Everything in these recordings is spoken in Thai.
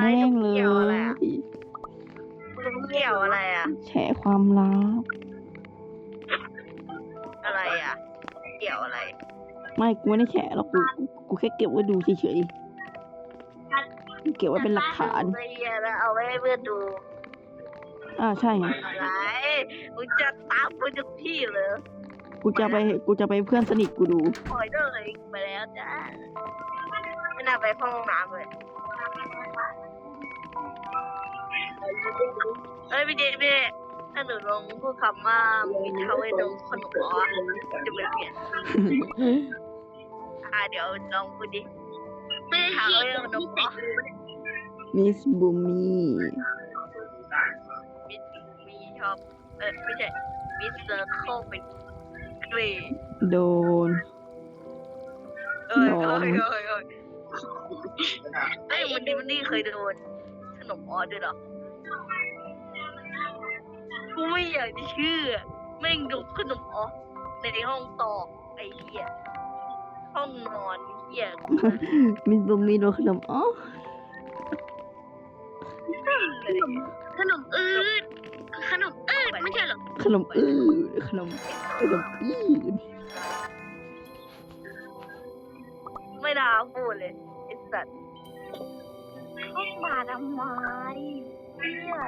แม่งเลอะไรยเกี่ยวอะไรอะมึงเกี่ยวอะไรอะ แฉความลับ อะไรอะ เกี่ยวอะไร ไม่กูไม่ได้แฉหรอกกูกูกูแค่เก็บไว้ดูเฉยๆเก็บไว้เป็นหลักฐานไม่เหี้ยแล้วเอาไว้ให้เพื่อนดูอ่าใช่ไงอะไรมึงจะตามกูทุกที่เลยกูจะไปกูจะไปเพื่อนสนิทกูดู ปล่อยเลยไปแล้วจ้าไม่น่าไปห้องน้ำเลย เอ้ยพี่เจพี่เจถ้าหนูลองพูดคำว่ามีเทาไว้ตรงขนมอ๋อจะเป็นเปลี่ยนอ่าเดี๋ยวลองพูดดิมีเทาไว้ตรงขนมอ๋อมิสบูมี่มีมีชอบเออไม่ใช่มีเซอร์เคิลเป็นกรีโดน เอ้ยโดเอ้นยเอ้ย เอ้ยเอ้ยวันนี้วันนี้เคยโดนขนมออด้วยเหรอกูไม่อยากจะเชื่อแม่งโดนขนมออในห้องตอกไอ้เหี้ยห้องนอนเหี้ยมิสบูมี่โดนขนมอ๋อขนมอืดขนมอืดไม่ใช่หรอขนมอื้อขนมขนมอื้อไม่น่าพูดเลยไอ้ สัตว์เข้ามาทำไมเนี่ย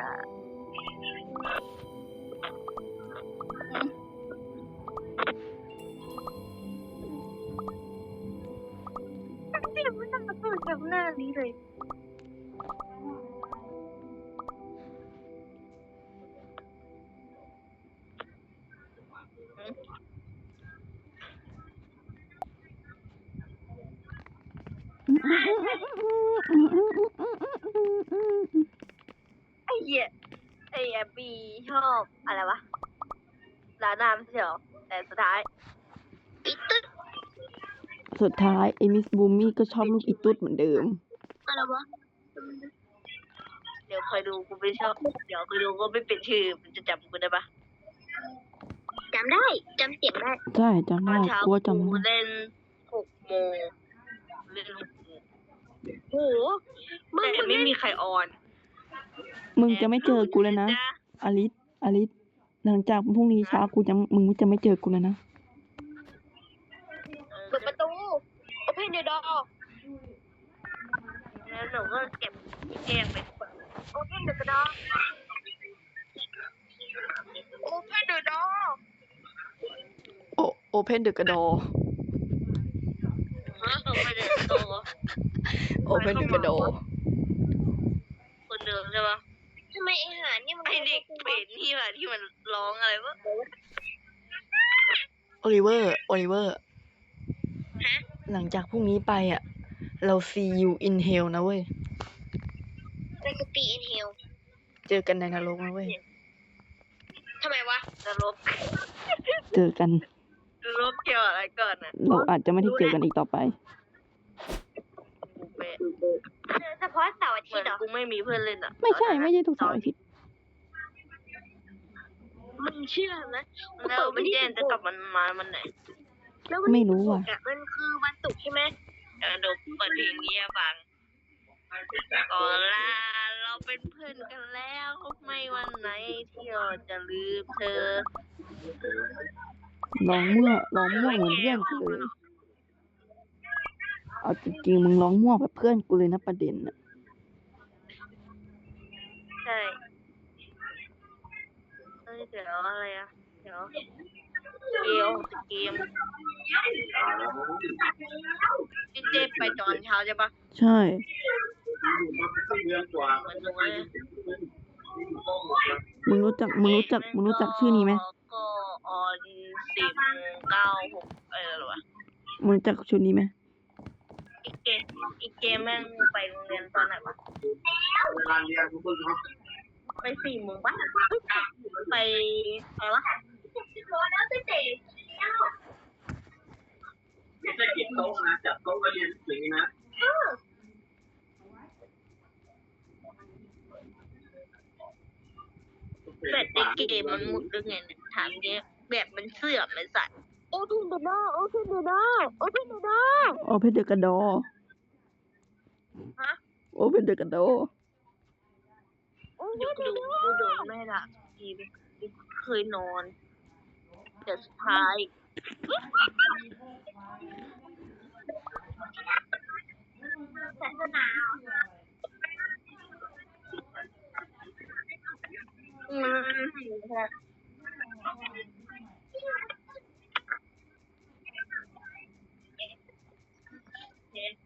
ไม่ได้ไม่ต้องมาพูดกับหน้านี้เลย บบีชอบอะไรวะลาน้ำเชียวแต่สุดท้ายอีตึ๊ดสุดท้ายไอ้มิสบูมี่ก็ชอบลูกอีตุ๊ดเหมือนเดิม อะไรวะ เดี๋ยวคอยดูกูไม่ชอบ เดี๋ยวคอยดูก็ไม่เป็นชื่อมันจะจำกูได้ปะจำได้จำเสียงได้ใช่จำตอได้นเช้ากลัวจำกูได้เล่นหกโมงเล่นหกโมงโหแต่ไม่มีใครออน มึงจะไม่เจอกูเลยนะ อลิสอลิสหลังจากพรุ่งนี้เช้ากูจะมึงจะไม่เจอกูแล้วนะ เปิดประตู open the door แล้วหนูก็เก็บแกงไปเปิด open the door open the door โอโอเพนเดอะกระดอ ฮะ open the door โอเพนเดอะกระดอ คนเดิมใช่ปะ ทำไมไอหานี่มันไอเด็กเป็ดนี่แบบที่มันร้องอะไรวะโอลิเวอร์โอลิเวอร์ ฮะหลังจากพรุ่งนี้ไปอะ เรา see you in hell นะเว้ยอะไรคือปีอินเฮลเจอกันในนรกนะเว้ย ทำไมวะจะลบเจอกัน จะลบเกี่ยวอะไรก่อนอะเราอาจจะไม่ได้เจอกันอีกต่อไป เฉพาะเสาร์อาทิตย์เหรอกูไม่มีเพื่อนเล่นอะไม่ใช่ไม่ใช่ทุกเสาร์อาทิตย์มึงเชื่อไหมแล้วพี่เจนจะกลับมันมามันไหนไม่รู้อะมันคือวันศุกร์ใช่ไหมเดี๋ยวดูเปิดเพลงนี้ให้ฟังก่อนลาเราเป็นเพื่อนกันแล้วไม่วันไหนที่เราจะลืมเธอ ร้องมั่วร้องมั่วเหมือนเพื่อนกูเลย เอาจริงๆมึงร้องมั่วแบบเพื่อนกูเลยนะประเด็นน่ะใช่เฮ้ยเดี๋ยวอะไรอะเดี๋ยวเกมเกมพี่เจไปตอนเช้าใช่ปะใช่ เหมือนตรงนั้นเลยมึงรู้จักมึงรู้จักมึงรู้จักชื่อนี้ไหมก็ออนสิบเก้าหกเออหรอวะมึงรู้จักชุดนี้ไหมอีก เกมอีกเกมแม่งไปโรงเรียนตอนไหนวะไปสี่โมงปะไปอะไรวะไม่ใช่เก็บโต๊ะนะจับโต๊ะก็เรียนอย่างนี้นะแบตในเกมมันหมุดหรือไงเนี่ยถามเนี้ยแบบมันเสื่อมเลยสัตว์โอ้ทุ่มเดอร์โอ้ทุ่มเดอร์โอ้ทุ่มเดอร์โอเพนเดอะกระดอ ฮะ โอเพนเดอะกระโดเดี๋ยวกูดูกูโดนไม่ละทีเคยนอน แต่สุดท้าย ศาสนาอืมจ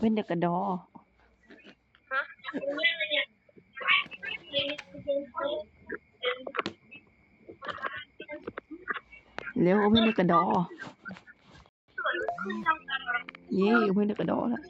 เป็นเด็กกระโดเร็วโอเพนเดอะกระโดเย่โอเพนเดอะกระโดแล้ว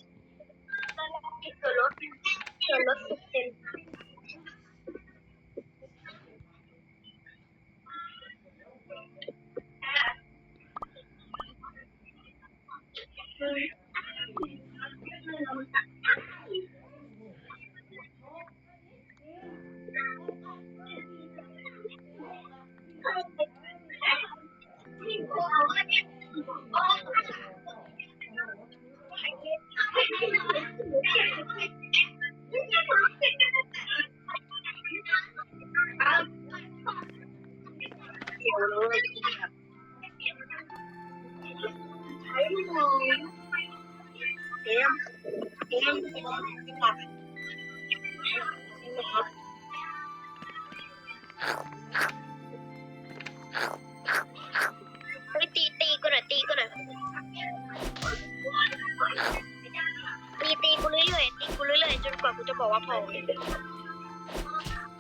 บอกว่าพอ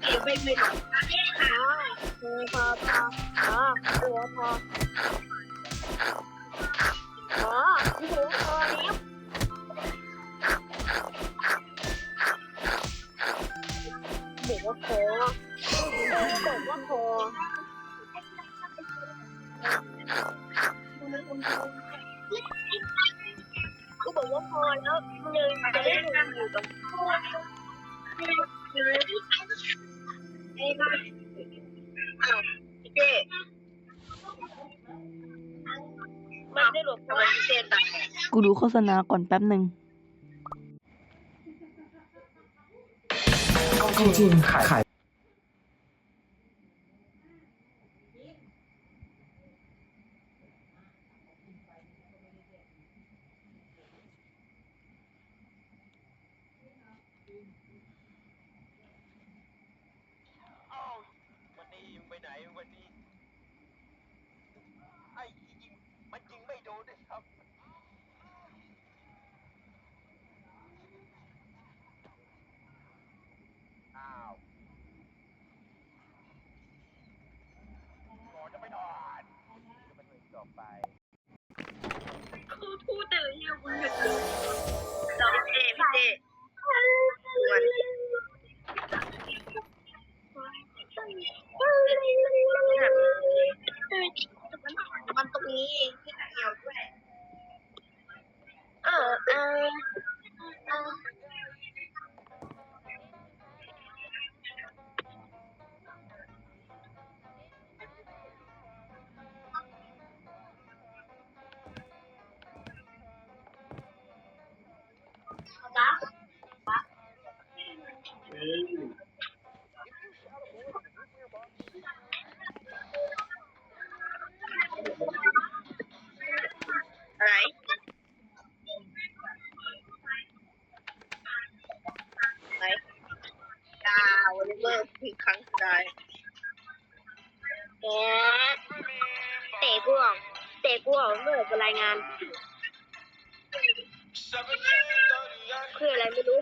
เดี๋ยวไม่ไม่หรอกพอพอพอพอตัวพอ มันได้หลบทำไมเจ๊ตายกูดูโฆษณาก่อนแป๊บหนึ่งเข้าทีมขาย ตรงนี้เองที่เกี่ยวด้วย เออเออ อีกครั้งสุดท้ายแกเตะกูออกเตะกูออกเมื่อกูรายงาน คืออะไรไม่รู้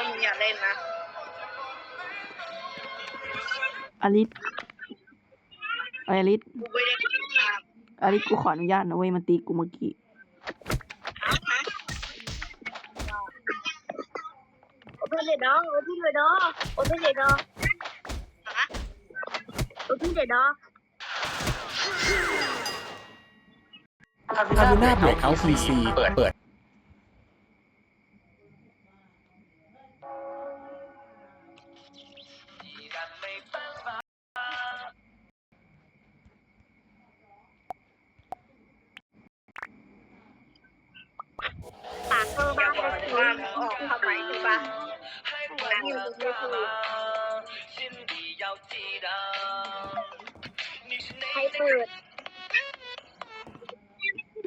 ว่ามึงอยากเล่นนะอลิสอะไรอลิสกูไม่ได้เล่นครับอลิสกูขออนุญาตนะเว้ยมันตีกูเมื่อกี้โอเพนเดดอโอเพนเดดอโอเพนเดดอโอเพนเดดอคาบูน่าเบรกเอาท์พีซีเปิดเปิด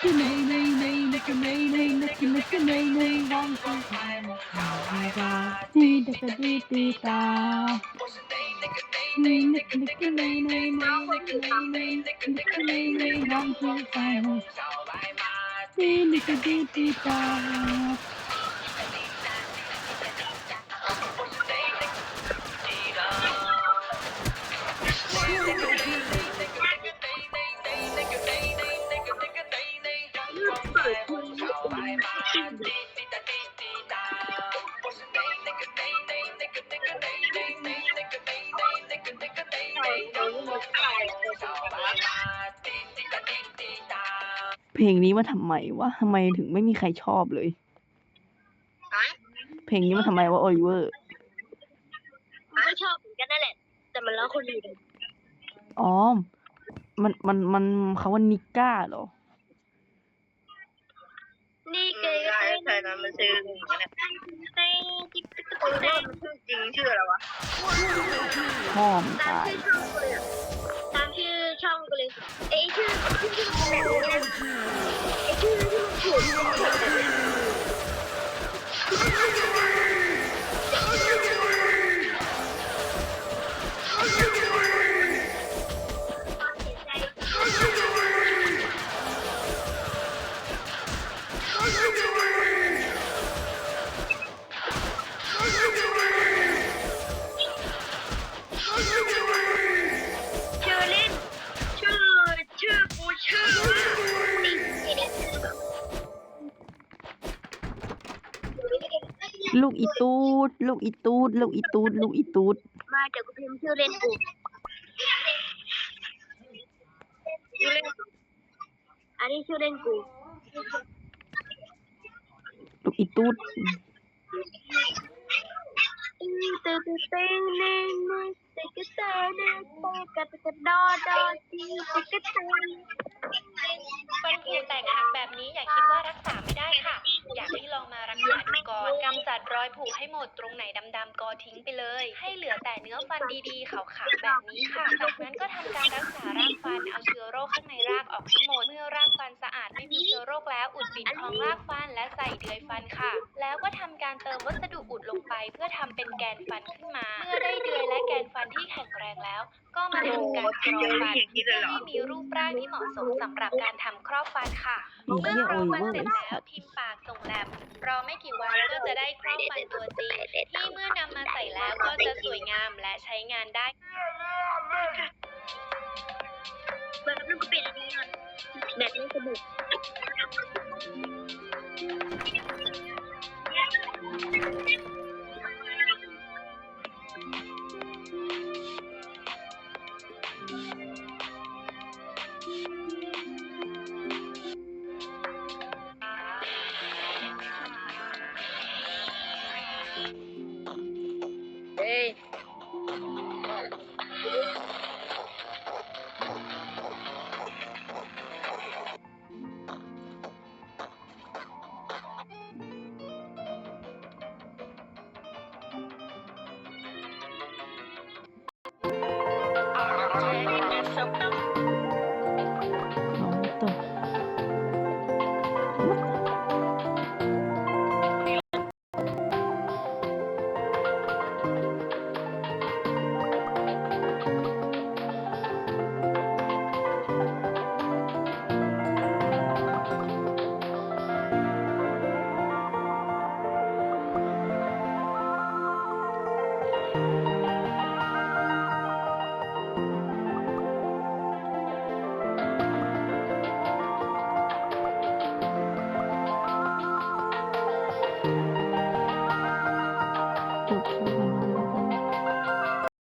ดีดกดีดีตานี่นึกนึกในในในในในในร้องเพลงไปดีนึกดีดีตา เพลงนี้มาทำไมวะทำไมถึงไม่มีใครชอบเลย เพลงนี้มาทำไมวะโอลิเวอร์มันก็ชอบเหมือนกันนั่นแหละ แต่มันล้อคนอื่นอ๋อมันมันมันเขาว่านิก้าเหรอ นี่เกย์ใช่ใช่นะมันชื่ออย่างนี้แหละเต้จิ๊กจิ๊กจิ๊กโอลิเวอร์มันชื่อจริงชื่ออะไรวะพ่อมนตามตายชื่อช่องกูเลยอะตามชื่อช่องกูเลยเอ้ยชื่อชื่อชื่อแบบนี้นะ ไอ้ชื่อที่มันถู ดลูกอีตูดลูกอีตูดลูกอีตูดมาเดี๋ยวกูพิมพ์ชื่อเล่นกูชื่อเล่นอันนี้ชื่อเล่นกูลูกอีตูดตื้อตื้อตื้อตื้อเน่เน่ติ๊กเตอร์เน่เตกะตะกะดอดอจีติ๊กเต อร์ฟันผุแตกหักแบบนี้อย่าคิดว่ารักษาไม่ได้ค่ะ อยากให้ลองมารักษาดูก่อนกำจัดรอยผุให้หมดตรงไหนดำๆก็ทิ้งไปเลย ให้เหลือแต่เนื้อฟันดีๆขาวๆแบบนี้ค่ะ จากนั้นก็ทำการรักษารากฟันเอาเชื้อโรคข้างในรากออกให้หมดเมื่อรากฟันสะอาดไม่มีเชื้อโรคแล้วอุดปิดของรากฟันและใส่เดือยฟันค่ะ แล้วก็ทำการเติมวัสดุอุดลงไป เพื่อทำเป็นแกนฟันขึ้นมา เมื่อได้เดือยและแกนฟันที่แข็งแรงแล้ว ก็มาทำการกรองฟันอย่างนี้เลยเหรอให้มีรูปร่างที่เหมาะสมสำหรับการทำครอบฟันค่ะไอ้เมื่เหี้อยโอครอบลิฟันเวอร์เสร็จไอ้แล้สัวตว์พิมพ์ปากส่งแลบรอไม่กี่วันก็จะได้ครอบฟันตัวจริงที่เมื่อนำมาใส่แล้วก็จะสวยงามและใช้งานได้แบบนึงก็ปิดอันนี้ก่อนแบบนี้จะบุก